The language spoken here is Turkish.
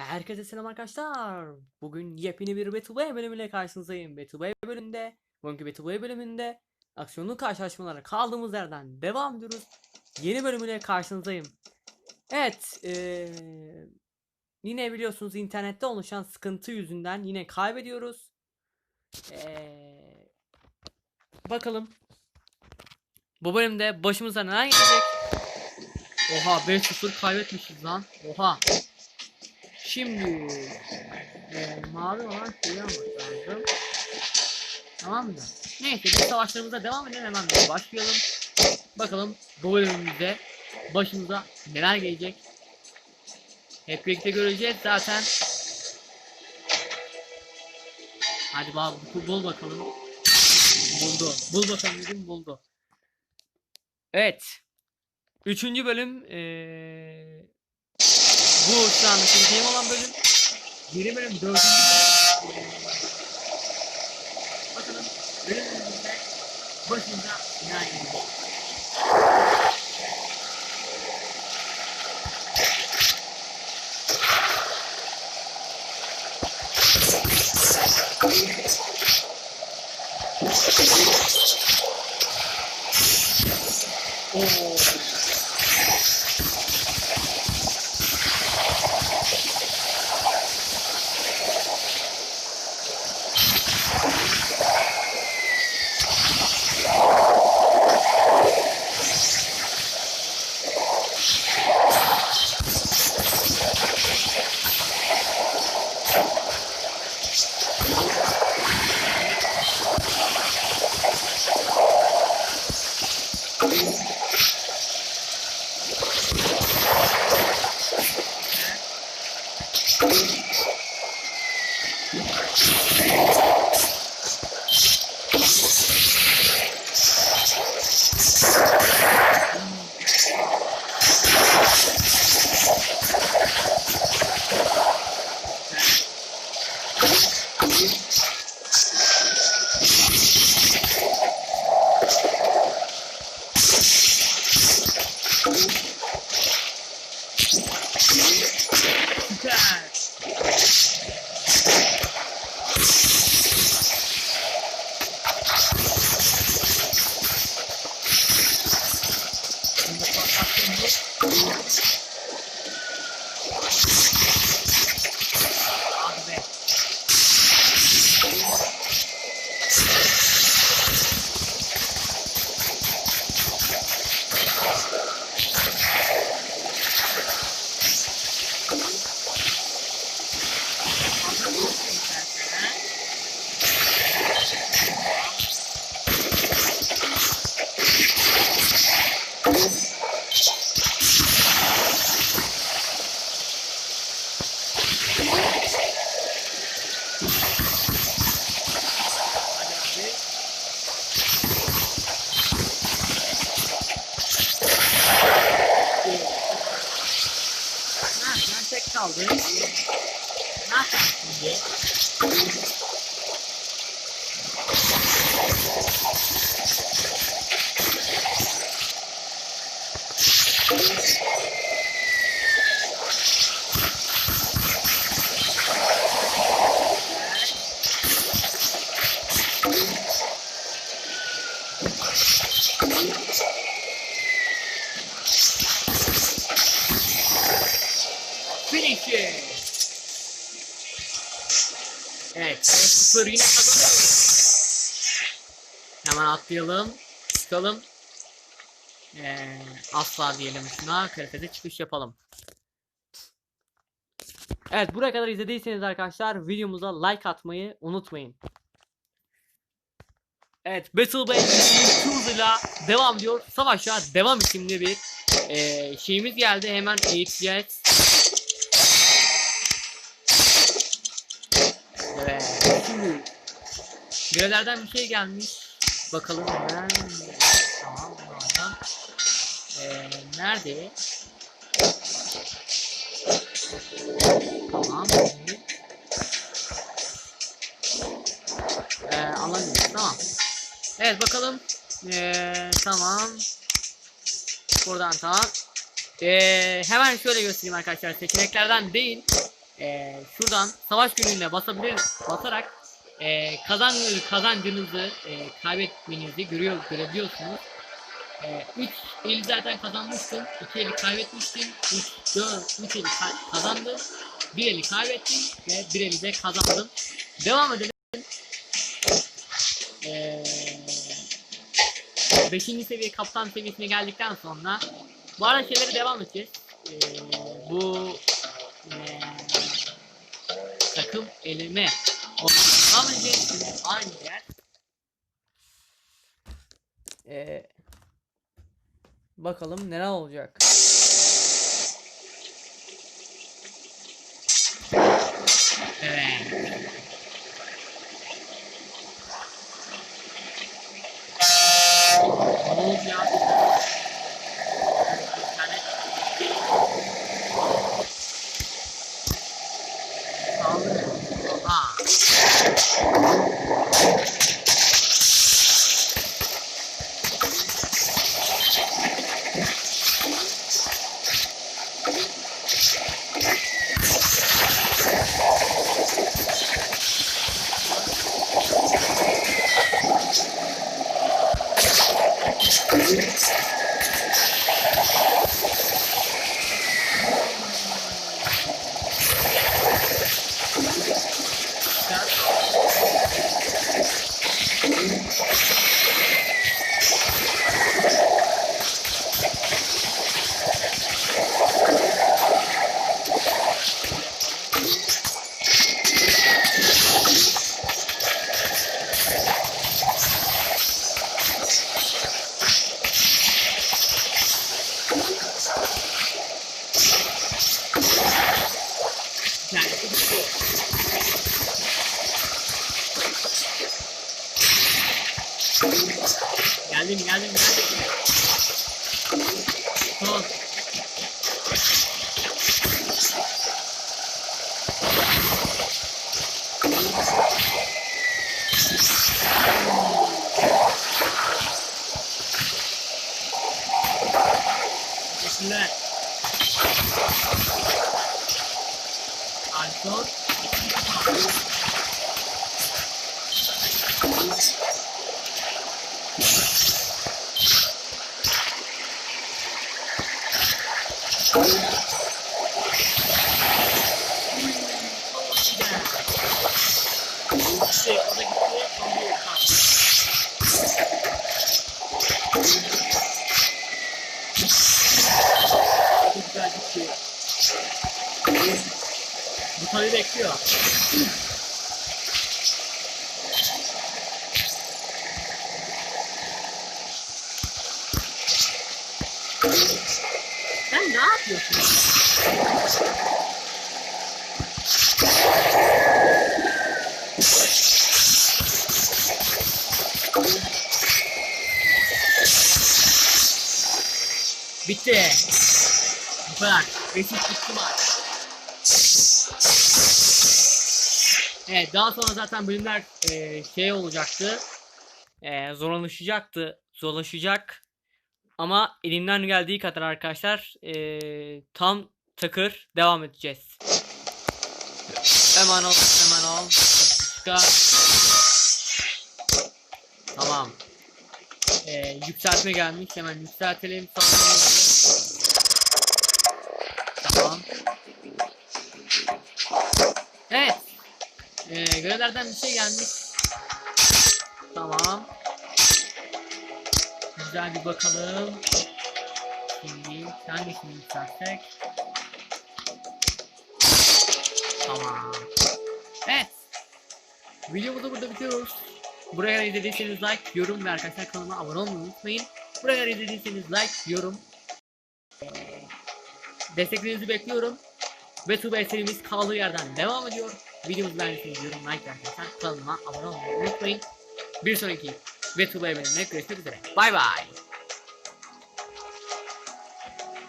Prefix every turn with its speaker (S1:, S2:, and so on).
S1: Herkese selam arkadaşlar. Bugün yepyeni bir Battle Royale bölümüyle karşınızdayım. Battle Royale bölümünde, bugünkü Battle Royale bölümünde aksiyonlu karşılaşmalara kaldığımız yerden devam ediyoruz. Yeni bölümüyle karşınızdayım. Evet, eee, yine biliyorsunuz internette oluşan sıkıntı yüzünden yine kaybediyoruz. Eee, bakalım. Bu bölümde başımıza neler gelecek? Oha 5-0 kaybetmişiz lan. Oha. Şimdi e, mavi olan şeyi almak lazım. Tamam mı? Neyse biz savaşlarımıza devam edelim hemen başlayalım. Bakalım bu bölümümüzde başımıza neler gelecek. Hep birlikte göreceğiz zaten. Hadi bak bul, bakalım. Buldu. Bul bakalım dedim buldu. Evet. Üçüncü bölüm eee bu şu an ikinci olan bölüm. Yeni bölüm dördüncü bölüm. Bakalım bölümümüzde başında neler gelecek. kaldı. Ha diye. Thank. 2. Evet. 0 yine kazanıyor. Hemen atlayalım. Çıkalım. Ee, asla diyelim şuna. Kalitede çıkış yapalım. Evet buraya kadar izlediyseniz arkadaşlar videomuza like atmayı unutmayın. Evet Battle Battle'in ile devam diyor. Savaşa devam isimli bir e, şeyimiz geldi. Hemen eğiteceğiz. Şimdi görevlerden bir şey gelmiş. Bakalım hemen. Tamam bunlardan. Ee, nerede? Tamam. Ee, alamıyoruz. Tamam. Evet bakalım. Ee, tamam. Buradan tamam. Ee, hemen şöyle göstereyim arkadaşlar. Seçeneklerden değil. e, şuradan savaş günlüğüne basabilir basarak e, kazan kazancınızı e, kaybetmenizi görüyor görebiliyorsunuz. 3 eli zaten kazanmıştım. 2 eli kaybetmiştim. 3 4 3 eli ka- kazandım. 1 eli kaybettim ve 1 eli de kazandım. Devam edelim. Ee, 5. seviye kaptan seviyesine geldikten sonra bu arada şeylere devam edeceğiz. Ee, bu ee, takım elime Edeceğiz. Şimdi aynı yer. Ee, bakalım neler olacak. Aha. Yani Geldim geldim geldim. Tamam. Teşekkürler. Alkol. Gitti, o da gitti, kaldı. Çok güzel gitti. Bu tabii bekliyor. Sen ne yapıyorsun? Bitti. Bu kadar. Beşik bitti maç. Evet daha sonra zaten bölümler e, şey olacaktı. E, zorlaşacaktı. Zorlaşacak. Ama elimden geldiği kadar arkadaşlar e, tam takır devam edeceğiz. Hemen ol, hemen ol. Tamam. E, yükseltme gelmiş. Hemen yükseltelim. Tamam. Evet. Ee, görevlerden bir şey gelmiş. Tamam. Güzel bir bakalım. Şimdi hangisini yükseltsek? Tamam. Evet. Videomuzu burada bitiriyoruz. Buraya izlediyseniz like, yorum ve arkadaşlar kanalıma abone olmayı unutmayın. Buraya izlediyseniz like, yorum. Ee, desteklerinizi bekliyorum. Ve Tube serimiz kaldığı yerden devam ediyor. Videomuzu beğendiyseniz yorum like arkadaşlar. Kanalıma abone olmayı unutmayın. Bir sonraki ve Tube bölümünde görüşmek üzere. Bay bay.